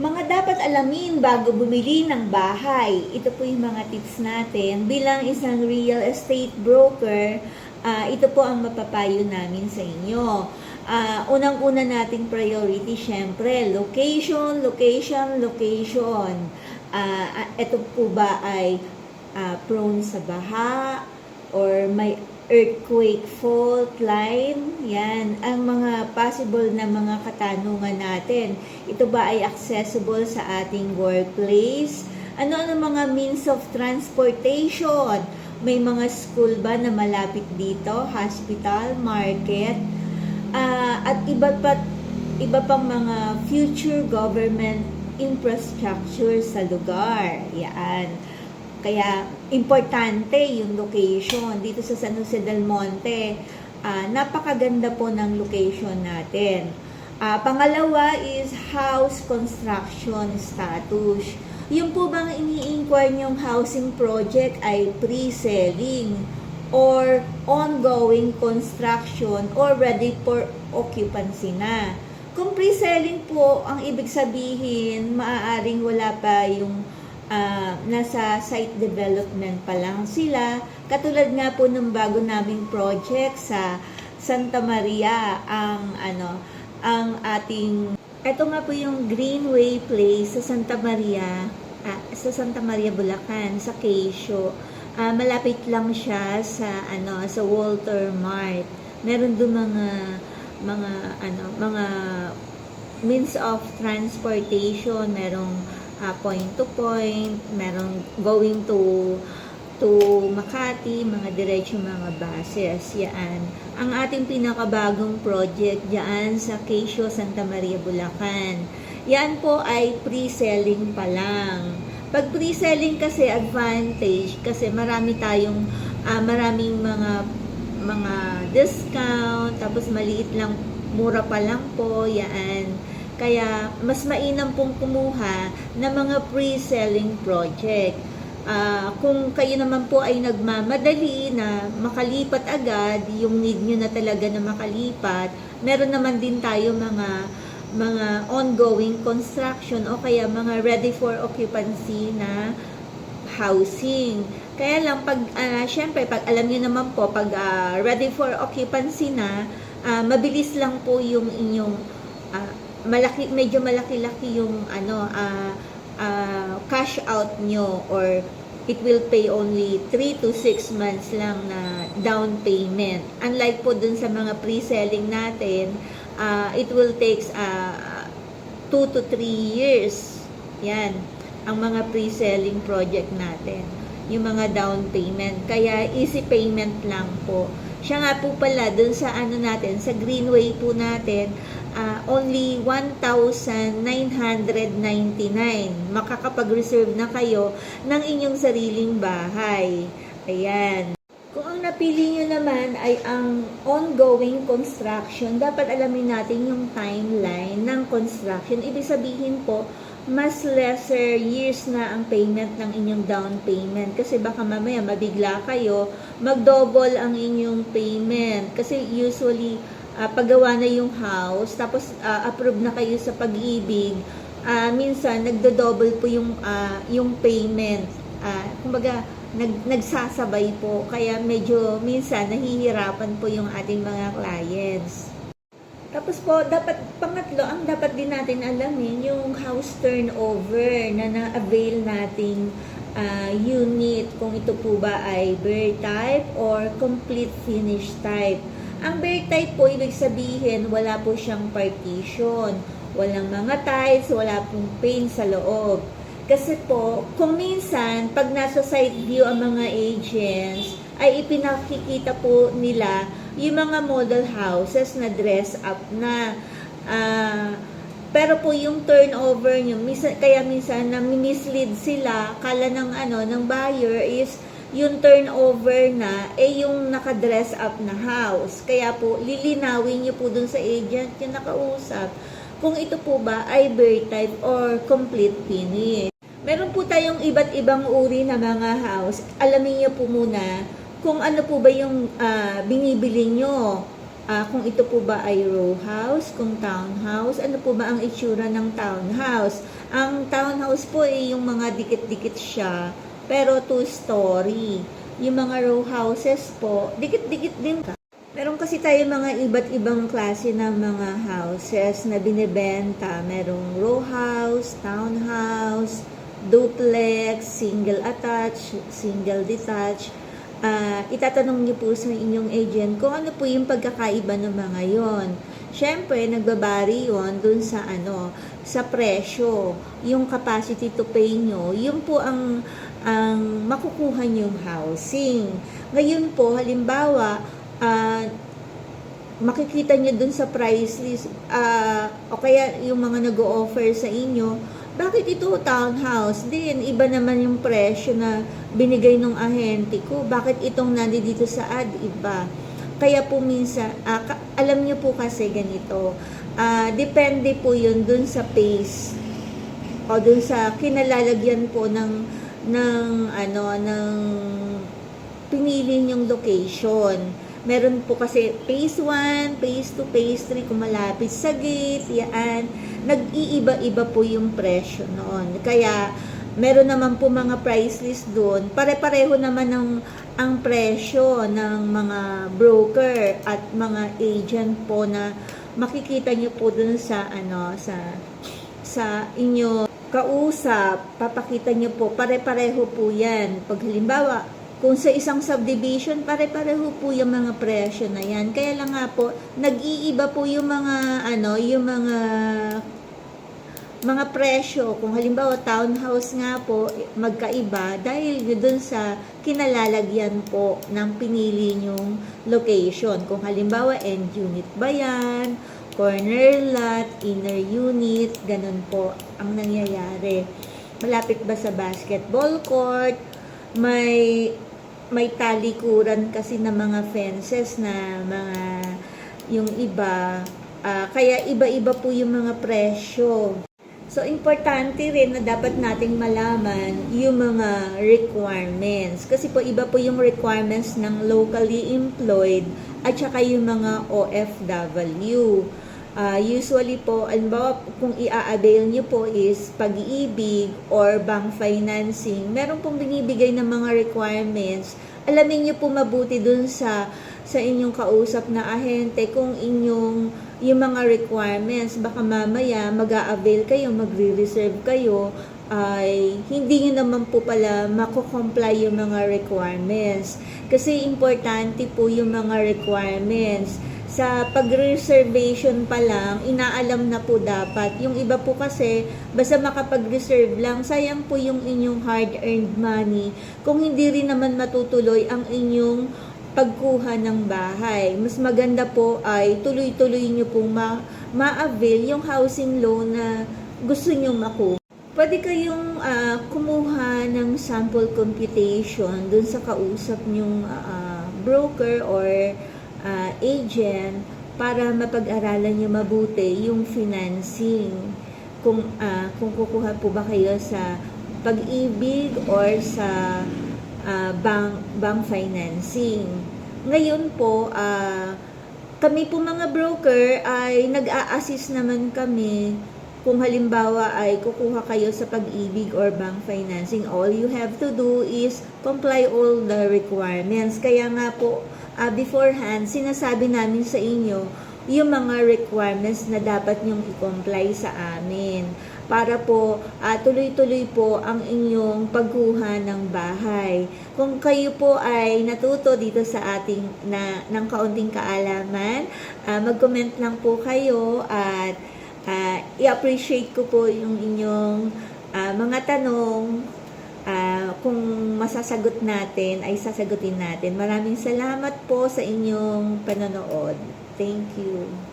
Mga dapat alamin bago bumili ng bahay. Ito po yung mga tips natin. Bilang isang real estate broker, ah, ito po ang mapapayo namin sa inyo. Ah, unang-una nating priority, syempre, location, location, location. Ah, ito po ba ay ah, prone sa baha or may earthquake fault line? Yan, ang mga possible na mga katanungan natin. Ito ba ay accessible sa ating workplace? Ano ang mga means of transportation? May mga school ba na malapit dito? Hospital, market? Ah, at iba pa iba pang mga future government infrastructure sa lugar. Yan. Kaya importante yung location dito sa San Jose del Monte. ah, napakaganda po ng location natin. Ah, pangalawa is house construction status. Yung po bang ini-inquire yung housing project ay pre-selling or ongoing construction or ready for occupancy na. Kung pre-selling po, ang ibig sabihin, maaaring wala pa yung ah, nasa site development pa lang sila. Katulad nga po ng bago naming project sa Santa Maria, ang ano, ang ating ito nga po yung Greenway Place sa Santa Maria, ah, sa Santa Maria Bulacan, sa Quezon. Ah, malapit lang siya sa ano, sa Walter Mart. Meron doon mga mga ano, mga means of transportation, merong ah, point to point, merong going to to Makati, mga diretso mga buses, yan. Ang ating pinakabagong project diyan sa Quezon, Santa Maria, Bulacan. Yan po ay pre-selling pa lang. Pag pre-selling kasi advantage kasi marami tayong ah, maraming mga mga discount tapos maliit lang mura pa lang po yan kaya mas mainam pong kumuha ng mga pre-selling project Ah, kung kayo naman po ay nagmamadali na makalipat agad yung need nyo na talaga na makalipat meron naman din tayo mga mga ongoing construction o kaya mga ready for occupancy na housing. Kaya lang pag ah, syempre pag alam niyo naman po pag ah, ready for occupancy na ah, mabilis lang po yung inyong ah, malaki medyo malaki-laki yung ano ah, ah, cash out nyo or it will pay only 3 to 6 months lang na down payment. Unlike po dun sa mga pre-selling natin, ah, it will takes ah, 2 to 3 years. Yan, ang mga pre-selling project natin. Yung mga down payment. Kaya easy payment lang po. Siya nga po pala, dun sa ano natin, sa Greenway po natin, ah, only 1,999. Makakapag-reserve na kayo ng inyong sariling bahay. Ayan. Kung ang napili nyo naman ay ang ongoing construction, dapat alamin natin yung timeline ng construction. Ibig sabihin po, mas lesser years na ang payment ng inyong down payment. Kasi baka mamaya mabigla kayo, mag-double ang inyong payment. Kasi usually, ah, paggawa na yung house, tapos ah, approve na kayo sa pag-ibig, ah, minsan nagdo-double po yung, ah, yung payment. Ah, kumbaga, nag, nagsasabay po. Kaya medyo minsan nahihirapan po yung ating mga clients. Tapos po, dapat, pangatlo, ang dapat din natin alamin, yung house turnover na na-avail nating ah, unit, kung ito po ba ay bare type or complete finish type. Ang bare type po, ibig sabihin, wala po siyang partition, walang mga tiles, wala pong paint sa loob. Kasi po, kung minsan, pag nasa side view ang mga agents, ay ipinakikita po nila yung mga model houses na dress up na. Ah, pero po yung turnover nyo, minsan, kaya minsan nami-mislead sila, kala ng ano, ng buyer is yung turnover na, eh yung nakadress up na house. Kaya po, lilinawin nyo po dun sa agent yung nakausap kung ito po ba ay bare type or complete finish. Meron po tayong iba't ibang uri na mga house. Alamin niyo po muna kung ano po ba yung ah, binibili nyo. ah, kung ito po ba ay row house, kung townhouse, ano po ba ang itsura ng townhouse. Ang townhouse po ay yung mga dikit-dikit siya, pero two-story. Yung mga row houses po, dikit-dikit din ka. Meron kasi tayo mga iba't ibang klase ng mga houses na binibenta. Merong row house, townhouse, duplex, single attached, single detached. Ah, itatanong niyo po sa inyong agent kung ano po yung pagkakaiba ng mga yon. Siyempre, nagbabari yon dun sa ano, sa presyo. Yung capacity to pay nyo, yun po ang ang makukuha niyong housing. Ngayon po, halimbawa, ah, makikita niyo dun sa price list, ah, o kaya yung mga nag-o-offer sa inyo, bakit ito townhouse din? Iba naman yung presyo na binigay ng ahente ko. Bakit itong nandito sa ad iba? Kaya po minsan, ka- alam niyo po kasi ganito, ah, depende po yun dun sa pace o dun sa kinalalagyan po ng ng ano ng pinili niyong location. Meron po kasi phase 1, phase 2, phase 3 kung malapit sa gate, yan. Nag-iiba-iba po yung presyo noon. Kaya meron naman po mga price list doon. Pare-pareho naman ng ang presyo ng mga broker at mga agent po na makikita niyo po doon sa ano sa sa inyo kausap, papakita niyo po, pare-pareho po yan. Pag halimbawa, kung sa isang subdivision, pare-pareho po yung mga presyo na yan. Kaya lang nga po, nag-iiba po yung mga, ano, yung mga mga presyo. Kung halimbawa, townhouse nga po, magkaiba dahil doon sa kinalalagyan po ng pinili nyong location. Kung halimbawa, end unit ba yan, corner lot, inner unit, ganun po ang nangyayari. Malapit ba sa basketball court, may may talikuran kasi na mga fences na mga yung iba ah, kaya iba-iba po yung mga presyo. So, importante rin na dapat nating malaman yung mga requirements. Kasi po, iba po yung requirements ng locally employed at saka yung mga OFW. Ah, usually po, alimbawa, kung i-avail nyo po is pag-ibig or bank financing, meron pong binibigay ng mga requirements. Alamin nyo po mabuti dun sa sa inyong kausap na ahente kung inyong yung mga requirements. Baka mamaya mag-a-avail kayo magre-reserve kayo ay hindi nyo naman po pala mako-comply yung mga requirements. Kasi importante po yung mga requirements sa pag-reservation pa lang, inaalam na po dapat. Yung iba po kasi, basta makapag-reserve lang, sayang po yung inyong hard-earned money kung hindi rin naman matutuloy ang inyong pagkuha ng bahay. Mas maganda po ay tuloy-tuloy nyo pong ma- ma-avail yung housing loan na gusto nyo makuha. Pwede kayong ah, kumuha ng sample computation dun sa kausap nyong ah, broker or ah, agent para mapag-aralan nyo mabuti yung financing. Kung, ah, kung kukuha po ba kayo sa pag-ibig or sa ah, bank, bank financing. Ngayon po, ah, kami po mga broker ay nag-a-assist naman kami kung halimbawa ay kukuha kayo sa pag-ibig or bank financing, all you have to do is comply all the requirements. Kaya nga po, ah, beforehand, sinasabi namin sa inyo yung mga requirements na dapat nyong i-comply sa amin para po ah, tuloy-tuloy po ang inyong pagkuha ng bahay. Kung kayo po ay natuto dito sa ating na ng kaunting kaalaman, ah, mag-comment lang po kayo at ah, i-appreciate ko po yung inyong ah, mga tanong. Kung masasagot natin ay sasagutin natin. Maraming salamat po sa inyong panonood. Thank you.